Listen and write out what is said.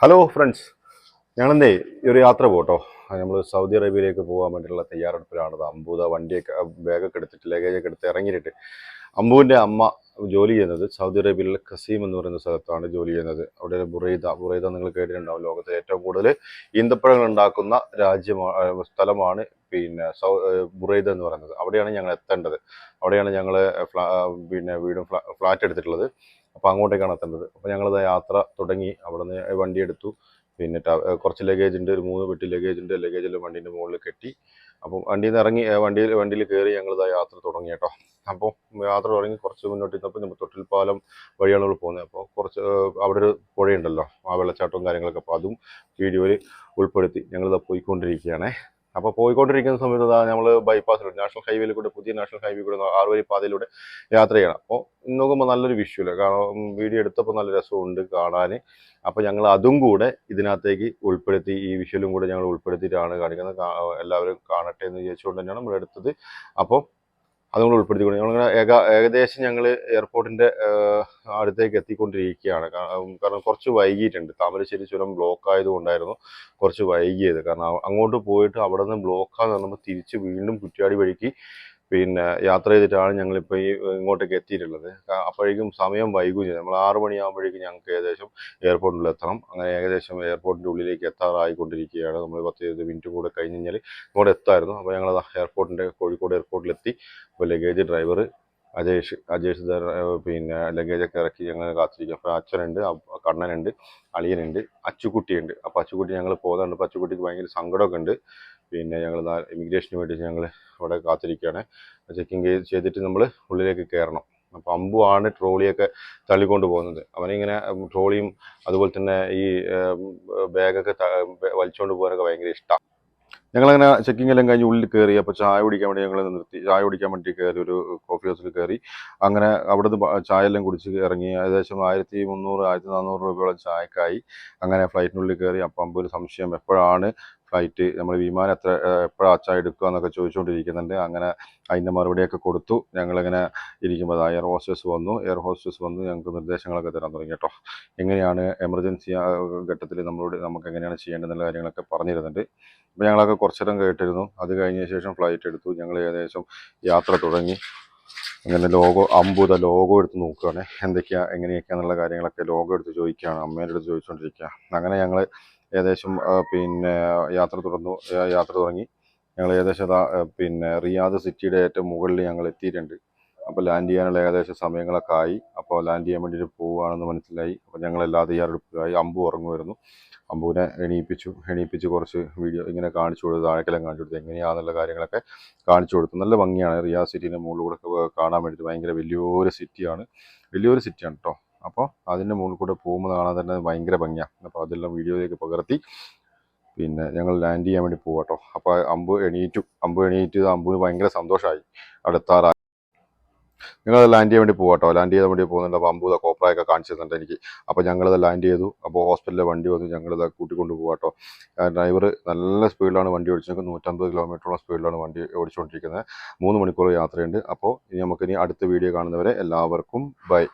Hello friends ഞങ്ങളെന്തേ? ഒരു യാത്ര പോട്ടോ നമ്മൾ സൗദി അറേബ്യയിലേക്ക് പോകാൻ വേണ്ടിയിട്ടുള്ള തയ്യാറെടുപ്പിലാണ്. അമ്പൂത വണ്ടിയൊക്കെ ബാഗൊക്കെ എടുത്തിട്ട് ലഗേജൊക്കെ എടുത്ത് ഇറങ്ങിയിട്ട് അമ്പുവിന്റെ അമ്മ ജോലി ചെയ്യുന്നത് സൗദി അറേബ്യയിലെ കസീം എന്ന് പറയുന്ന സ്ഥലത്താണ് ജോലി ചെയ്യുന്നത്. അവിടെ ബുറൈദ ബുറൈദ നിങ്ങൾ കേട്ടിട്ടുണ്ടാവും ലോകത്തെ ഏറ്റവും കൂടുതൽ ഈന്തപ്പഴങ്ങൾ ഉണ്ടാക്കുന്ന രാജ്യമാണ് സ്ഥലമാണ് പിന്നെ സൗ ബുറൈദ എന്ന് പറയുന്നത്. അവിടെയാണ് ഞങ്ങൾ എത്തേണ്ടത്. അവിടെയാണ് ഞങ്ങൾ പിന്നെ വീടും ഫ്ലാറ്റ് എടുത്തിട്ടുള്ളത്. അപ്പോൾ അങ്ങോട്ടേക്കാണ് എത്തേണ്ടത്. അപ്പോൾ ഞങ്ങളത് യാത്ര തുടങ്ങി. അവിടെ നിന്ന് വണ്ടി എടുത്തു. പിന്നെ കുറച്ച് ലഗേജ് ഉണ്ട് ഒരു മൂന്ന് പെട്ടി ലഗേജ് ഉണ്ട് ലഗേജെല്ലാം വണ്ടീന്റെ മുകളിൽ കെട്ടി. അപ്പം വണ്ടിയിൽ നിന്ന് ഇറങ്ങി വണ്ടിയിൽ വണ്ടിയിൽ കയറി ഞങ്ങൾ യാത്ര തുടങ്ങി കേട്ടോ. അപ്പോൾ യാത്ര തുടങ്ങി കുറച്ച് മുന്നോട്ട് ഇരുന്നപ്പോൾ നമ്മൾ തൊട്ടിൽപ്പാലം വഴിയാണ് നമ്മൾ പോകുന്നത്. അപ്പോൾ കുറച്ച് അവിടെ ഒരു പുഴയുണ്ടല്ലോ ആ വെള്ളച്ചാട്ടവും കാര്യങ്ങളൊക്കെ അപ്പോൾ അതും വീഡിയോയിൽ ഉൾപ്പെടുത്തി ഞങ്ങളിതാ പോയിക്കൊണ്ടിരിക്കുകയാണേ. അപ്പോൾ പോയിക്കൊണ്ടിരിക്കുന്ന സമയത്ത് നമ്മൾ ബൈപ്പാസിലൂടെ നാഷണൽ ഹൈവേയിൽ കൂടെ പുതിയ നാഷണൽ ഹൈവേ കൂടെ ആറുവരി പാതയിലൂടെ യാത്ര ചെയ്യണം. അപ്പോൾ നോക്കുമ്പോൾ നല്ലൊരു വിഷ്വൽ കാരണം വീഡിയോ എടുത്തപ്പോൾ നല്ല രസമുണ്ട് കാണാൻ അപ്പോൾ ഞങ്ങൾ അതും കൂടെ ഇതിനകത്തേക്ക് ഉൾപ്പെടുത്തി ഈ വിഷ്വലും കൂടെ ഞങ്ങൾ ഉൾപ്പെടുത്തിയിട്ടാണ് കാണിക്കുന്നത്. എല്ലാവരും കാണട്ടെ എന്ന് വിചാരിച്ചുകൊണ്ട് തന്നെയാണ് നമ്മൾ എടുത്തത്. അപ്പോൾ അതും കൂടെ ഉൾപ്പെടുത്തിക്കൊണ്ട് ഞങ്ങളിങ്ങനെ ഏക ഏകദേശം ഞങ്ങൾ എയർപോർട്ടിന്റെ അടുത്തേക്ക് എത്തിക്കൊണ്ടിരിക്കുകയാണ്. കാരണം കുറച്ച് വൈകിയിട്ടുണ്ട്. താമരശ്ശേരി ചുരം ബ്ലോക്ക് ആയതുകൊണ്ടായിരുന്നു കുറച്ച് വൈകിയത്. കാരണം അങ്ങോട്ട് പോയിട്ട് അവിടെ നിന്ന് ബ്ലോക്കാന്ന് പറയുമ്പോൾ തിരിച്ച് വീണ്ടും കുറ്റ്യാടി വഴിക്ക് പിന്നെ യാത്ര ചെയ്തിട്ടാണ് ഞങ്ങളിപ്പോൾ ഈ ഇങ്ങോട്ടേക്ക് എത്തിയിട്ടുള്ളത്. അപ്പോഴേക്കും സമയം വൈകും ചെയ്തു. നമ്മൾ ആറു മണിയാകുമ്പോഴേക്കും ഞങ്ങൾക്ക് ഏകദേശം എയർപോർട്ടിൽ എത്തണം. അങ്ങനെ ഏകദേശം എയർപോർട്ടിന്റെ ഉള്ളിലേക്ക് എത്താറായിക്കൊണ്ടിരിക്കുകയാണ്. നമ്മൾ പത്ത് ഇരുപത് മിനിറ്റ് കൂടെ കഴിഞ്ഞ് കഴിഞ്ഞാൽ ഇങ്ങോട്ട് എത്തായിരുന്നു. അപ്പോൾ ഞങ്ങൾ എയർപോർട്ടിന്റെ കോഴിക്കോട് എയർപോർട്ടിലെത്തി അപ്പോൾ ലഗേജ് ഡ്രൈവർ അജേഷ് അജേഷ് പിന്നെ ലഗേജൊക്കെ ഇറക്കി ഞങ്ങൾ കാത്തിരിക്കും അപ്പോൾ അച്ഛനുണ്ട് കണ്ണനുണ്ട് അളിയനുണ്ട് അച്ചുകുട്ടിയുണ്ട്. അപ്പോൾ അച്ചുകുട്ടി ഞങ്ങൾ പോകുന്നുണ്ട്. അപ്പോൾ അച്ചുകുട്ടിക്ക് ഭയങ്കര സങ്കടമൊക്കെ ഉണ്ട്. പിന്നെ ഞങ്ങൾ ഇമിഗ്രേഷന് വേണ്ടി ഞങ്ങൾ അവിടെ കാത്തിരിക്കുകയാണ് ചെക്കിങ് ചെയ്തിട്ട് നമ്മൾ ഉള്ളിലേക്ക് കയറണം. അപ്പോൾ ആണ് ട്രോളിയൊക്കെ തള്ളിക്കൊണ്ട് പോകുന്നത്. അവനിങ്ങനെ ട്രോളിയും അതുപോലെ തന്നെ ഈ ബാഗൊക്കെ വലിച്ചുകൊണ്ട് പോകാനൊക്കെ ഭയങ്കര ഇഷ്ടമാണ് ഞങ്ങളങ്ങനെ ചെക്കിംഗ് എല്ലാം കഴിഞ്ഞ് ഉള്ളിൽ കയറി അപ്പോൾ ചായ കുടിക്കാൻ വേണ്ടി ഞങ്ങൾ നിർത്തി. ചായ കുടിക്കാൻ വേണ്ടി കയറി ഒരു കോഫി ഹൗസിൽ കയറി. അങ്ങനെ അവിടുന്ന് ചായ എല്ലാം കുടിച്ച് ഇറങ്ങി. ഏകദേശം ആയിരത്തി മുന്നൂറ് ആയിരത്തി നാനൂറ് രൂപയോളം ചായക്കായി. അങ്ങനെ ഫ്ലൈറ്റിനുള്ളിൽ കയറി. അപ്പം അമ്പൊരു സംശയം എപ്പോഴാണ് ഫ്ലൈറ്റ് നമ്മൾ വിമാനം എത്ര എപ്പോഴാണ് അച്ചാ എടുക്കുക എന്നൊക്കെ ചോദിച്ചുകൊണ്ടിരിക്കുന്നുണ്ട്. അങ്ങനെ അതിന്റെ മറുപടിയൊക്കെ കൊടുത്തു. ഞങ്ങളിങ്ങനെ ഇരിക്കുമ്പോൾ എയർ ഹോസ്റ്റസ് വന്നു. എയർ ഹോസ്റ്റസ് വന്ന് ഞങ്ങൾക്ക് നിർദ്ദേശങ്ങളൊക്കെ തരാൻ തുടങ്ങി കേട്ടോ. എങ്ങനെയാണ് എമർജൻസി ഘട്ടത്തിൽ നമ്മളോട് നമുക്ക് എങ്ങനെയാണ് ചെയ്യേണ്ടതെന്നുള്ള കാര്യങ്ങളൊക്കെ പറഞ്ഞിരുന്നുണ്ട്. അപ്പോൾ ഞങ്ങളൊക്കെ കുറച്ചിടം കേട്ടിരുന്നു. അത് കഴിഞ്ഞ ശേഷം ഫ്ലൈറ്റ് എടുത്തു. ഞങ്ങൾ ഏകദേശം യാത്ര തുടങ്ങി. അങ്ങനെ ലോഗോ അമ്പുത ലോഗോ എടുത്ത് നോക്കുകയാണ്. എന്തൊക്കെയാണ് എങ്ങനെയൊക്കെയാണെന്നുള്ള കാര്യങ്ങളൊക്കെ ലോഗോ എടുത്ത് ചോദിക്കുകയാണ്. അമ്മേന്റെ അടുത്ത് ചോദിച്ചുകൊണ്ടിരിക്കുക അങ്ങനെ ഞങ്ങൾ ഏകദേശം പിന്നെ യാത്ര തുടർന്നു യാത്ര തുടങ്ങി. ഞങ്ങൾ ഏകദേശം പിന്നെ റിയാദ് സിറ്റിയുടെ ഏറ്റവും മുകളിൽ ഞങ്ങൾ എത്തിയിട്ടുണ്ട്. അപ്പോൾ ലാൻഡ് ചെയ്യാനുള്ള ഏകദേശം സമയങ്ങളൊക്കെ ആയി. അപ്പോൾ ലാൻഡ് ചെയ്യാൻ വേണ്ടിയിട്ട് പോവുകയാണെന്ന് മനസ്സിലായി. അപ്പോൾ ഞങ്ങൾ എല്ലാ തയ്യാറെടുപ്പിലായി അമ്പു ഉറങ്ങുമായിരുന്നു. അമ്പുവിനെ എണീപ്പിച്ചു. എണീപ്പിച്ച് കുറച്ച് വീഡിയോ ഇങ്ങനെ കാണിച്ചു കൊടുത്തു താഴേക്കെല്ലാം കാണിച്ചു കൊടുത്തു എങ്ങനെയാണെന്നുള്ള കാര്യങ്ങളൊക്കെ കാണിച്ചു കൊടുത്തു. നല്ല ഭംഗിയാണ്. റിയാദ് സിറ്റീന്റെ മുകളിലൂടെ കാണാൻ വേണ്ടിയിട്ട് ഭയങ്കര വലിയൊരു സിറ്റിയാണ്. വലിയൊരു സിറ്റിയാണ് കേട്ടോ അപ്പോൾ അതിന്റെ മുകളിൽ കൂടെ പോകുമ്പോൾ കാണാൻ തന്നെ ഭയങ്കര ഭംഗിയാണ് അപ്പോൾ അതെല്ലാം വീഡിയോയിലേക്ക് പകർത്തി പിന്നെ ഞങ്ങൾ ലാൻഡ് ചെയ്യാൻ വേണ്ടി പോകും കേട്ടോ അപ്പോൾ അമ്പു എണീറ്റു. അമ്പ് എണീറ്റ് അമ്പുവിന് ഭയങ്കര സന്തോഷമായി അടുത്താറായി ഞങ്ങൾ ലാൻഡ് ചെയ്യാൻ വേണ്ടി പോകാം കേട്ടോ ലാൻഡ് ചെയ്യാൻ വേണ്ടി പോകുന്നുണ്ട്. അപ്പോൾ അമ്പൂത കോപ്രായൊക്കെ കാണിച്ചു എനിക്ക്. അപ്പോൾ ഞങ്ങളത് ലാൻഡ് ചെയ്തു. അപ്പോൾ ഹോസ്പിറ്റലിലെ വണ്ടി വന്നു ഞങ്ങളത് കൂട്ടിക്കൊണ്ട് പോകാം കേട്ടോ ഡ്രൈവർ നല്ല സ്പീഡിലാണ് വണ്ടി ഓടിച്ചത്. നൂറ്റമ്പത് കിലോമീറ്ററോളം സ്പീഡിലാണ് വണ്ടി ഓടിച്ചുകൊണ്ടിരിക്കുന്നത് മൂന്ന് മണിക്കൂർ യാത്രയുണ്ട്. അപ്പോൾ ഇനി നമുക്കിനി അടുത്ത വീഡിയോ കാണുന്നവരെ എല്ലാവർക്കും ബൈ